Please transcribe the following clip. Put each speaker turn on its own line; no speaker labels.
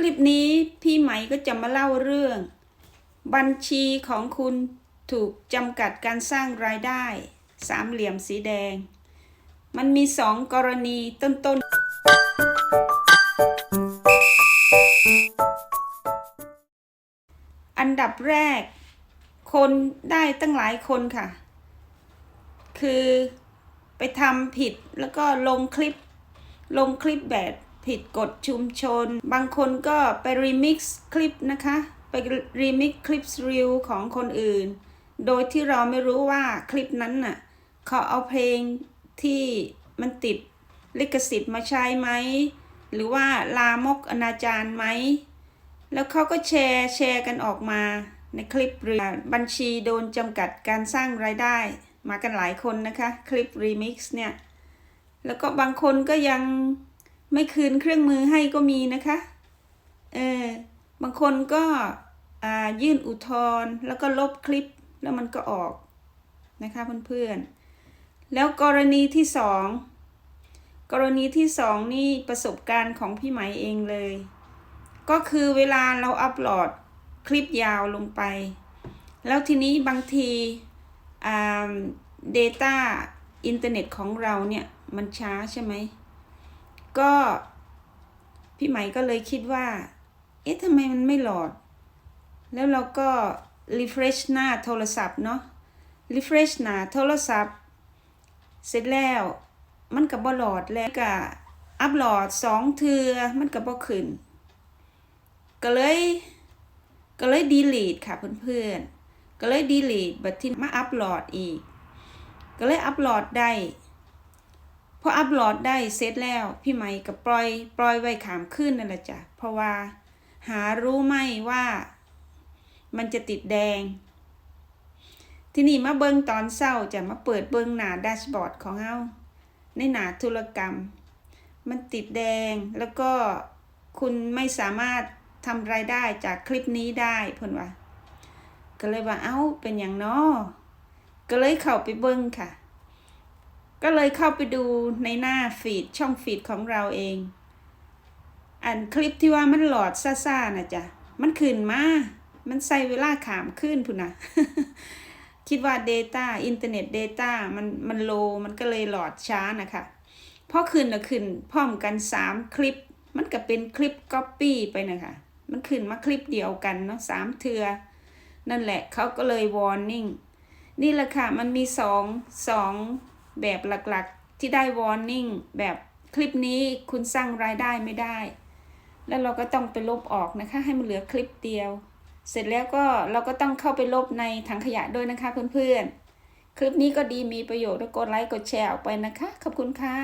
คลิปนี้พี่ไหมก็จะมาเล่าเรื่อง บัญชีของคุณถูกจำกัดการสร้างรายได้ สามเหลี่ยมสีแดง มันมีสองกรณีต้นๆ อันดับแรก คนได้ตั้งหลายคนค่ะ คือไปทำผิดแล้วก็ลงคลิปลงคลิปแบบ ผิดกฎชุมชน บางคนก็ไปรีมิกซ์คลิปนะคะ ไปรีมิกซ์คลิปรีวของคนอื่น โดยที่เราไม่รู้ว่าคลิปนั้นน่ะเขาเอาเพลงที่มันติดลิขสิทธิ์มาใช้ไหม หรือว่าลามกอนาจารไหม แล้วเขาก็แชร์แชร์กันออกมาในคลิปเรือบัญชีโดนจำกัดการสร้างรายได้ มากันหลายคนนะคะ คลิปรีมิกซ์เนี่ย แล้วก็บางคนก็ยัง ไม่คืนเครื่องมือให้ก็มีนะคะ เออบางคนก็อายื่นอุทธรณ์แล้วก็ลบคลิปแล้วมันก็ออกนะคะเพื่อนๆ แล้วกรณีที่สองกรณีที่สองนี่ประสบการณ์ของพี่ไหมเองเลย ก็คือเวลาเราอัปโหลดคลิปยาวลงไป แล้วทีนี้บางทีอ่า Data อินเทอร์เน็ตของเราเนี่ย มันช้าใช่ไหม ก็ พี่ไหมก็เลยคิดว่า เอ๊ะทำไมมันไม่โหลดแล้วเราก็ refresh หน้าโทรศัพท์เนาะ refresh หน้าโทรศัพท์ เสร็จแล้ว มันก็บ่โหลดแล้วก็อัปโหลดสองเทือมันก็บ่ขึ้น ก็เลยก็เลย delete ค่ะเพื่อนๆ ก็เลย delete บัดที่มาอัปโหลดอีก ก็เลยอัปโหลดได้ ออัปโหลดได้เสร็จแล้ว พี่ไหมก็ปล่อยปล่อยไว้ขามขึ้นนั่นแหละจ้ะเพราะว่า หารู้ไหมว่า มันจะติดแดง ที่นี่มาเบิ้งตอนเศร้าจะมาเปิดเบิ้งหน้าแดชบอร์ดของเฮาในหน้าธุรกรรม มันติดแดงแล้วก็คุณไม่สามารถทำรายได้จากคลิปนี้ได้เพิ่นว่า ก็เลยว่าเอ้าเป็นอย่างน้อก็เลยเข้าไปเบิ้งค่ะ ก็เลยเข้าไปดูในหน้าฟีดช่องฟีดของเราเอง อันคลิปที่ว่ามันหลอดซ่าๆนะจ๊ะ มันขึ้นมา มันใส่เวลาขามขึ้นพุ่นนะคิดว่า Data อินเทอร์เน็ต Data มันมันโลมันก็เลยหลอดช้านะคะพอขึ้นนะขึ้นพร้อมกัน 3 คลิป มันก็เป็นคลิป Copy ไปนะคะ มันขึ้นมาคลิปเดียวกันเนาะสามเทือ นั่นแหละเขาก็เลย warning นี่แหละค่ะ มันมีสองสอง แบบหลักๆที่ได้ warning แบบคลิปนี้คุณสร้างรายได้ไม่ได้ แล้วเราก็ต้องไปลบออกนะคะ ให้มันเหลือคลิปเดียว เสร็จแล้วก็เราก็ต้องเข้าไปลบในถังขยะด้วยนะคะเพื่อนๆ คลิปนี้ก็ดีมีประโยชน์แล้วกดไลค์กดแชร์ออกไปนะคะ ขอบคุณค่ะ